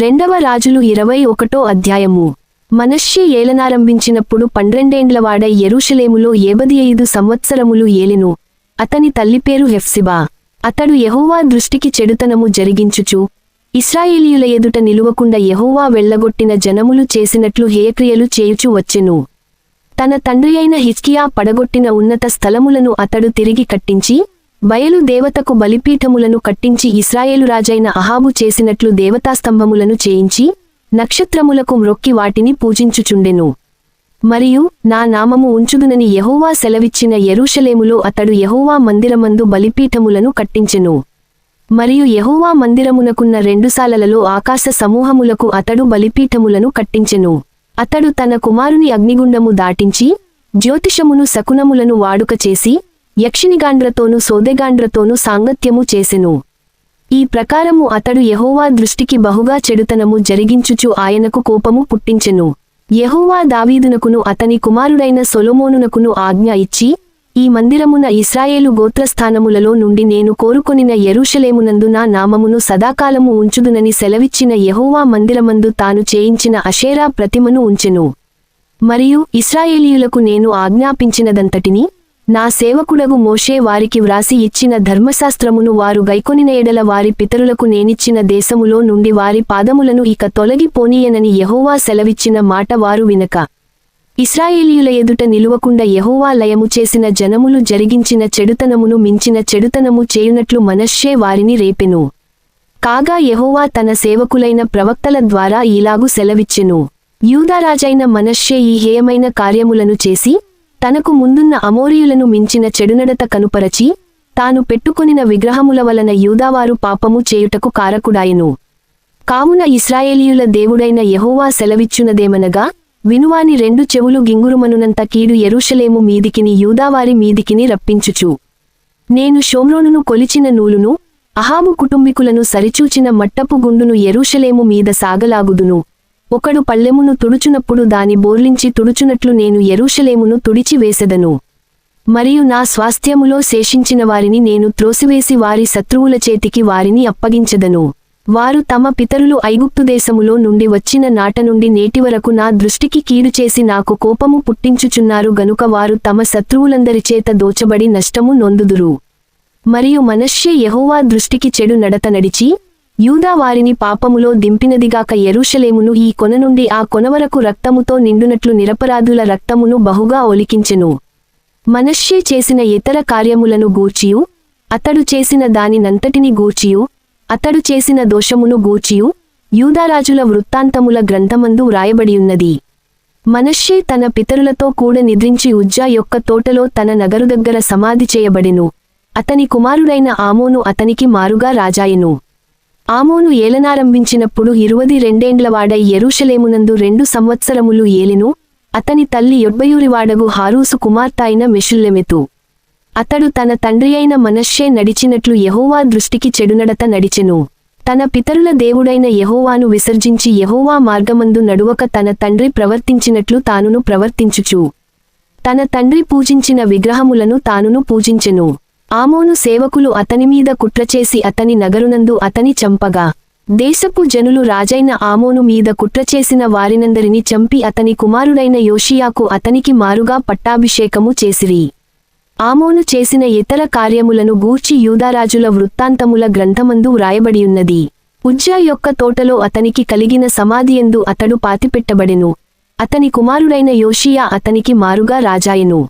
రెండవ రాజులు ఇరవై ఒకటో అధ్యాయము. మనష్షే ఏలనారంభించినప్పుడు పండ్రెండేండ్లవాడై ఎరుషలేములో ఏబది ఐదు సంవత్సరములు ఏలెను. అతని తల్లి పేరు హెఫ్సిబా. అతడు యహోవా దృష్టికి చెడుతనము జరిగించుచు ఇస్రాయేలీయుల ఎదుట నిలువకుండా యహోవా వెళ్ళగొట్టిన జనములు చేసినట్లు హేయక్రియలు చేయుచు వచ్చెను. తన తండ్రి అయిన హిజ్కియా పడగొట్టిన ఉన్నత స్థలములను అతడు తిరిగి కట్టించి బయలు దేవతకు బలిపీఠములను కట్టించి ఇస్రాయేలు రాజైన అహాబు చేసినట్లు దేవతాస్తంభములను చేయించి నక్షత్రములకు మ్రొక్కి వాటిని పూజించుచుండెను. మరియు నా నామము ఉంచుదునని యహోవా సెలవిచ్చిన ఎరుషలేములో అతడు యహోవా మందిరమందు బలిపీఠములను కట్టించెను. మరియు యహోవా మందిరమునకున్న రెండు సాలలలో ఆకాశ సమూహములకు అతడు బలిపీఠములను కట్టించెను. అతడు తన కుమారుని అగ్నిగుండము దాటించి జ్యోతిషమును శకునములను వాడుక చేసి యక్షినిగాండ్రతోనూ సోదెగాండ్రతోనూ సాంగత్యము చేసెను. ఈ ప్రకారము అతడు యహోవా దృష్టికి బహుగా చెడుతనము జరిగించుచు ఆయనకు కోపము పుట్టించెను. యహోవా దావీదునకును అతని కుమారుడైన సొలొమోనునకును ఆజ్ఞ ఇచ్చి ఈ మందిరమున ఇస్రాయేలు గోత్రస్థానములలో నుండి నేను కోరుకొనిన ఎరుషలేమునందు నా నామమును సదాకాలము ఉంచుదునని సెలవిచ్చిన యహోవా మందిరమందు తాను చేయించిన అషేరా ప్రతిమను ఉంచెను. మరియు ఇస్రాయేలీయులకు నేను ఆజ్ఞాపించినదంతటిని నా సేవకుడగు మోషే వారికి వ్రాసి ఇచ్చిన ధర్మశాస్త్రమును వారు గైకొనిన ఎడల వారి పితరులకు నేనిచ్చిన దేశములో నుండి వారి పాదములను ఇక తొలగిపోనీయనని యహోవా సెలవిచ్చిన మాట వారు వినక. ఇస్రాయేలీయుల ఎదుట నిలువకుండా యహోవా లయము చేసిన జనములు జరిగించిన చెడుతనమును మించిన చెడుతనము చేయునట్లు మనశ్షే వారిని రేపెను. కాగా యహోవా తన సేవకులైన ప్రవక్తల ద్వారా ఈలాగు సెలవిచ్చెను. యూదారాజైన మనశ్షే ఈ హేయమైన కార్యములను చేసి తనకు ముందున్న అమోరియులను మించిన చెడునడత కనుపరచి తాను పెట్టుకొనిన విగ్రహముల వలన యూదావారు పాపము చేయుటకు కారకుడాయెను. కావున ఇస్రాయేలీయుల దేవుడైన యహోవా సెలవిచ్చునదేమనగా వినువాని రెండు చెవులు గింగురుమనునంత కీడు ఎరుషలేము మీదికిని యూదావారి మీదికిని రప్పించుచు. నేను షోమ్రోనును కొలిచిన నూలును అహాబు కుటుంబికులను సరిచూచిన మట్టపు గుండును ఎరుషలేము మీద సాగలాగుదును. ఒకడు పళ్ళెమును తుడుచునప్పుడు దాని బోర్లించి తుడుచునట్లు నేను ఎరుషలేమును తుడిచి వేసెదను. మరియు నా స్వాస్థ్యములో శేషించిన వారిని నేను త్రోసివేసి వారి శత్రువుల చేతికి వారిని అప్పగించెదను. వారు తమ పితరులు ఐగుప్తుదేశములో నుండి వచ్చిన నాట నుండి నేటి వరకు నా దృష్టికి కీడు చేసి నాకు కోపము పుట్టించుచున్నారు గనుక వారు తమ శత్రువులందరి చేత దోచబడి నష్టము నొందుదురు. మరియు మనష్యే యహోవా దృష్టికి చెడు నడత నడిచి యూదా వారిని పాపములో దింపినదిగాక ఎరుషలేమును ఈ కొన నుండి ఆ కొనవరకు రక్తముతో నిండునట్లు నిరపరాధుల రక్తమును బహుగా ఒలికించెను. మనష్యే చేసిన ఇతర కార్యములను గూర్చియు అతడు చేసిన దానినంతటిని గూర్చియు అతడు చేసిన దోషమును గూర్చియు యూదారాజుల వృత్తాంతముల గ్రంథమందు వ్రాయబడియున్నది. మనష్యే తన పితరులతో కూడ నిద్రించి ఉజ్జా యొక్క తోటలో తన నగరు దగ్గర సమాధి చేయబడెను. అతని కుమారుడైన ఆమోను అతనికి మారుగా రాజాయెను. ఆమోను ఏలనారంభించినప్పుడు ఇరువది రెండేండ్లవాడై ఎరుషలేమునందు రెండు సంవత్సరములు ఏలెను అతని తల్లి యొడ్బయూరివాడగు హారూసు కుమార్తె మెషుల్లెమెతు. అతడు తన తండ్రి అయిన మనష్షే నడిచినట్లు యహోవా దృష్టికి చెడునడత నడిచెను. తన పితరుల దేవుడైన యహోవాను విసర్జించి యహోవా మార్గమందు నడువక తన తండ్రి ప్రవర్తించినట్లు తానును ప్రవర్తించుచు. తన తండ్రి పూజించిన విగ్రహములను తానును పూజించెను. ఆమోను సేవకులు అతనిమీద కుట్రచేసి అతని నగరునందు అతని చంపగా. దేశపు జనులు రాజైన ఆమోను మీద కుట్రచేసిన వారినందరిని చంపి అతని కుమారుడైన యోషియాకు అతనికి మారుగా పట్టాభిషేకము చేసిరి. ఆమోను చేసిన ఇతర కార్యములను గూర్చి యూదారాజుల వృత్తాంతముల గ్రంథమందు వ్రాయబడియున్నది. ఉజ్జా యొక్క తోటలో అతనికి కలిగిన సమాధియందు అతడు పాతిపెట్టబడెను. అతని కుమారుడైన యోషియా అతనికి మారుగా రాజాయెను.